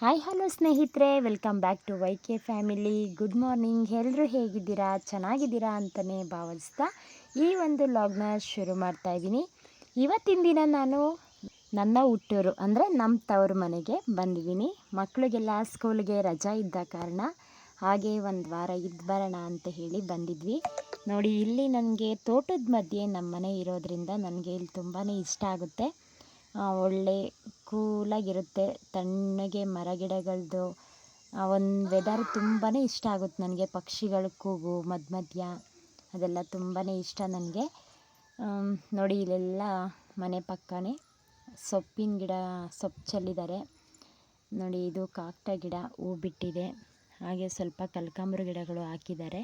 Hi hello ಸ್ನೇಹಿತರೆ. Welcome back to Y K family good morning ಎಲ್ಲರೂ ಹೇಗಿದ್ದೀರಾ? ಚೆನ್ನಾಗಿದ್ದೀರಾ ಅಂತಲೇ ಭಾವಿಸ್ತಾ ಈ ಒಂದು ಲಾಗ್ನ ಶುರು ಮಾಡ್ತಾ ಇದ್ದೀನಿ. ಇವತ್ತಿನ ದಿನ ನಾನು ನನ್ನ ಹುಟ್ಟೂರು, ಅಂದರೆ ನಮ್ಮ ತವರು ಮನೆಗೆ ಬಂದಿದ್ದೀನಿ. ಮಕ್ಕಳಿಗೆಲ್ಲ ಸ್ಕೂಲ್ಗೆ ರಜಾ ಇದ್ದ ಕಾರಣ ಹಾಗೆ ಒಂದು ವಾರ ಇದ್ದು ಬರೋಣ ಅಂತ ಹೇಳಿ ಬಂದಿದ್ವಿ. ನೋಡಿ, ಇಲ್ಲಿ ನನಗೆ ತೋಟದ ಮಧ್ಯೆ ನಮ್ಮ ಮನೆ ಇರೋದ್ರಿಂದ ನನಗೆ ಇಲ್ಲಿ ತುಂಬಾ ಇಷ್ಟ ಆಗುತ್ತೆ. ಒಳ್ಳೆ ಕೂಲಾಗಿರುತ್ತೆ. ತಣ್ಣಗೆ ಮರಗಿಡಗಳದ್ದು ಒಂದು ವೆದರ್ ತುಂಬಾ ಇಷ್ಟ ಆಗುತ್ತೆ ನನಗೆ. ಪಕ್ಷಿಗಳ ಕೂಗು ಮಧ್ಯ ಮಧ್ಯ ಅದೆಲ್ಲ ತುಂಬಾ ಇಷ್ಟ ನನಗೆ. ನೋಡಿ ಇಲ್ಲೆಲ್ಲ ಮನೆ ಪಕ್ಕನೇ ಸೊಪ್ಪಿನ ಗಿಡ ಸೊಪ್ಪು ಚೆಲ್ಲಿದ್ದಾರೆ ನೋಡಿ ಇದು ಕಾಕ್ಟ ಗಿಡ ಹೂ ಬಿಟ್ಟಿದೆ ಹಾಗೆ ಸ್ವಲ್ಪ ಕನಕಾಂಬ್ರ ಗಿಡಗಳು ಹಾಕಿದ್ದಾರೆ.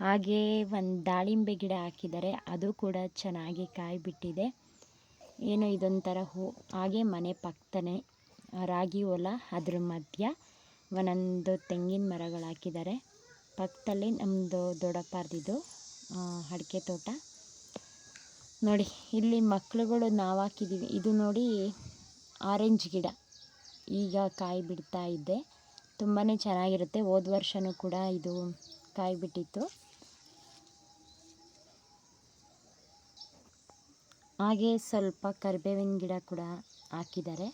ಹಾಗೆ ಒಂದು ದಾಳಿಂಬೆ ಗಿಡ ಹಾಕಿದ್ದಾರೆ. ಅದು ಕೂಡ ಚೆನ್ನಾಗಿ ಕಾಯಿ ಬಿಟ್ಟಿದೆ ಏನೋ ಇದೊಂಥರ ಹೂ. ಹಾಗೆ ಮನೆ ಪಕ್ಕನೇ, ರಾಗಿ ಹೊಲ ಅದ್ರ ಮಧ್ಯ ಒಂದೊಂದು ತೆಂಗಿನ ಮರಗಳು ಹಾಕಿದ್ದಾರೆ. ಪಕ್ಕದಲ್ಲಿ ನಮ್ಮದು ದೊಡ್ಡಪ್ಪಾರ್ದಿದ್ದು ಅಡಿಕೆ ತೋಟ. ನೋಡಿ, ಇಲ್ಲಿ ಮಕ್ಕಳುಗಳು ನಾವು ಹಾಕಿದ್ದೀವಿ ಇದು ನೋಡಿ ಆರೆಂಜ್ ಗಿಡ. ಈಗ ಕಾಯಿ ಬಿಡ್ತಾ ಇದ್ದೆ ತುಂಬಾ ಚೆನ್ನಾಗಿರುತ್ತೆ. ಹೋದ ವರ್ಷವೂ ಕೂಡ ಇದು ಕಾಯಿ ಬಿಟ್ಟಿತ್ತು. ಹಾಗೆ ಸ್ವಲ್ಪ ಕರಿಬೇವಿನ ಗಿಡ ಕೂಡ ಹಾಕಿದ್ದಾರೆ.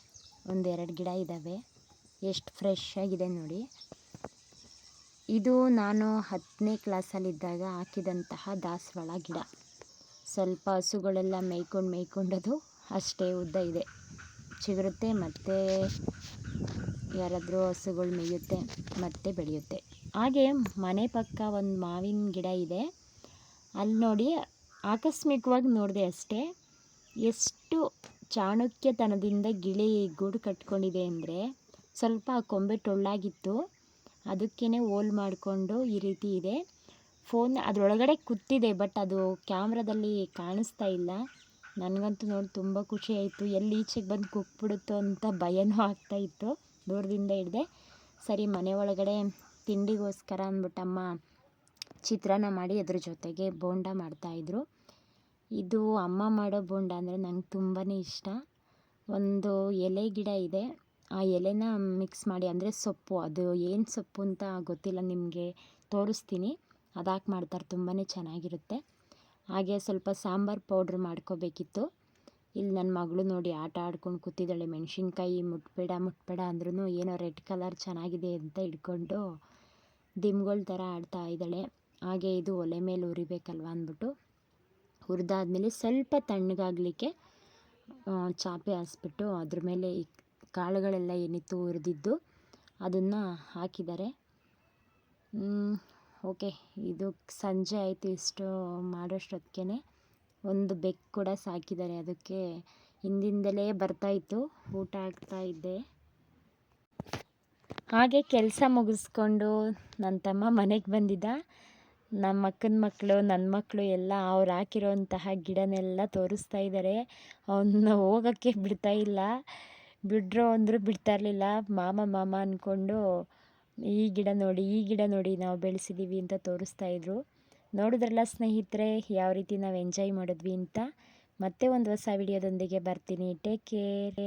ಒಂದೆರಡು ಗಿಡ ಇದ್ದಾವೆ. ಎಷ್ಟು ಫ್ರೆಶ್ ಆಗಿದೆ ನೋಡಿ. ಇದು ನಾನು ಹತ್ತನೇ ಕ್ಲಾಸಲ್ಲಿದ್ದಾಗ ಹಾಕಿದಂತಹ ದಾಸವಾಳ ಗಿಡ. ಸ್ವಲ್ಪ ಹಸುಗಳೆಲ್ಲ ಮೇಯ್ಕೊಂಡು ಮೇಯ್ಕೊಂಡದು ಅಷ್ಟೇ ಉದ್ದ ಇದೆ. ಚಿಗುರುತ್ತೆ ಮತ್ತು ಯಾರಾದರೂ ಹಸುಗಳು ಮೇಯುತ್ತೆ ಮತ್ತೆ ಬೆಳೆಯುತ್ತೆ. ಹಾಗೆ ಮನೆ ಪಕ್ಕ ಒಂದು ಮಾವಿನ ಗಿಡ ಇದೆ. ಅಲ್ಲಿ ನೋಡಿ ಆಕಸ್ಮಿಕವಾಗಿ ನೋಡಿದೆ ಅಷ್ಟೇ. ಎಷ್ಟು ಚಾಣಕ್ಯತನದಿಂದ ಗಿಳಿ ಗೂಡು ಕಟ್ಕೊಂಡಿದೆ ಅಂದರೆ ಸ್ವಲ್ಪ ಕೊಂಬೆ ಟೊಳ್ಳಾಗಿತ್ತು. ಅದಕ್ಕೇ ಹೋಲ್ ಮಾಡಿಕೊಂಡು ಈ ರೀತಿ ಇದೆ. ಫೋನ್ ಅದರೊಳಗಡೆ ಕೂತಿದೆ, ಬಟ್ ಅದು ಕ್ಯಾಮ್ರಾದಲ್ಲಿ ಕಾಣಿಸ್ತಾ ಇಲ್ಲ. ನನಗಂತೂ ನೋಡಿ ತುಂಬ ಖುಷಿ ಆಯಿತು. ಎಲ್ಲಿ ಈಚೆಗೆ ಬಂದು ಕುಕ್ಬಿಡುತ್ತೋ ಅಂತ ಭಯನೂ ಆಗ್ತಾಯಿತ್ತು ದೂರದಿಂದ ಹಿಡ್ದೆ, ಸರಿ, ಮನೆ ಒಳಗಡೆ ತಿಂಡಿಗೋಸ್ಕರ ಅಂದ್ಬಿಟ್ಟಮ್ಮ ಚಿತ್ರಾನ್ನ ಮಾಡಿ ಅದ್ರ ಜೊತೆಗೆ ಬೋಂಡ ಮಾಡ್ತಾಯಿದ್ರು ಇದು ಅಮ್ಮ ಮಾಡೋ ಬೋಂಡ ಅಂದರೆ ನಂಗೆ ತುಂಬಾ ಇಷ್ಟ. ಒಂದು ಎಲೆ ಗಿಡ ಇದೆ. ಆ ಎಲೆನ ಮಿಕ್ಸ್ ಮಾಡಿ, ಅಂದರೆ ಸೊಪ್ಪು, ಅದು ಏನು ಸೊಪ್ಪು ಅಂತ ಗೊತ್ತಿಲ್ಲ ನಿಮಗೆ, ತೋರಿಸ್ತೀನಿ. ಅದಾಕ್ ಮಾಡ್ತಾರೆ ತುಂಬಾ ಚೆನ್ನಾಗಿರುತ್ತೆ. ಹಾಗೆ ಸ್ವಲ್ಪ ಸಾಂಬಾರು ಪೌಡ್ರ್ ಮಾಡ್ಕೋಬೇಕಿತ್ತು. ಇಲ್ಲಿ ನನ್ನ ಮಗಳು ನೋಡಿ ಆಟ ಆಡ್ಕೊಂಡು ಕೂತಿದ್ದಾಳೆ, ಮೆಣಸಿನ್ಕಾಯಿ ಮುಟ್ಬೇಡ ಮುಟ್ಬೇಡ ಅಂದ್ರೂ ಏನೋ ರೆಡ್ ಕಲರ್ ಚೆನ್ನಾಗಿದೆ ಅಂತ ಹಿಡ್ಕೊಂಡು ದಿಮ್ಗಳ ಥರ ಆಡ್ತಾ ಇದ್ದಾಳೆ. ಹಾಗೆ ಇದು ಒಲೆ ಮೇಲೆ ಉರಿಬೇಕಲ್ವ ಅಂದ್ಬಿಟ್ಟು. ಹುರಿದಾದ್ಮೇಲೆ ಸ್ವಲ್ಪ ತಣ್ಣಗಾಗಲಿಕ್ಕೆ ಚಾಪೆ ಹಾಸ್ಬಿಟ್ಟು ಅದ್ರ ಮೇಲೆ ಈ ಕಾಳುಗಳೆಲ್ಲ ಏನಿತ್ತು ಹುರಿದಿದ್ದು ಅದನ್ನು ಹಾಕಿದ್ದಾರೆ. ಓಕೆ. ಇದು ಸಂಜೆ ಆಯಿತು ಇಷ್ಟು ಮಾಡೋಷ್ಟೊತ್ತಿಗೆ ಒಂದು ಬೆಕ್ಕು ಕೂಡ ಸಾಕಿದ್ದಾರೆ. ಅದಕ್ಕೆ ಹಿಂದಿಂದಲೇ ಬರ್ತಾಯಿತ್ತು ಊಟ ಆಗ್ತಾ ಇದ್ದೆ ಹಾಗೆ ಕೆಲಸ ಮುಗಿಸ್ಕೊಂಡು ನನ್ನ ತಮ್ಮ ಮನೆಗೆ ಬಂದಿದ್ದ. ನಮ್ಮ ಅಕ್ಕನ ಮಕ್ಕಳು ನನ್ನ ಮಕ್ಕಳು ಎಲ್ಲ ಅವ್ರು ಹಾಕಿರೋಂತಹ ಗಿಡನೆಲ್ಲ ತೋರಿಸ್ತಾ ಇದ್ದಾರೆ ಅವನ್ನ ಹೋಗೋಕ್ಕೆ ಬಿಡ್ತಾ ಇಲ್ಲ. ಬಿಡ್ರೋ ಅಂದರೂ ಬಿಡ್ತಾ ಇರಲಿಲ್ಲ. ಮಾಮ ಮಾಮ ಅಂದ್ಕೊಂಡು ಈ ಗಿಡ ನೋಡಿ, ಈ ಗಿಡ ನೋಡಿ ನಾವು ಬೆಳೆಸಿದ್ದೀವಿ ಅಂತ ತೋರಿಸ್ತಾ ಇದ್ರು. ನೋಡಿದ್ರಲ್ಲ ಸ್ನೇಹಿತರೆ, ಯಾವ ರೀತಿ ನಾವು ಎಂಜಾಯ್ ಮಾಡಿದ್ವಿ ಅಂತ. ಮತ್ತೆ ಒಂದು ಹೊಸ ವಿಡಿಯೋದೊಂದಿಗೆ ಬರ್ತೀನಿ. Take care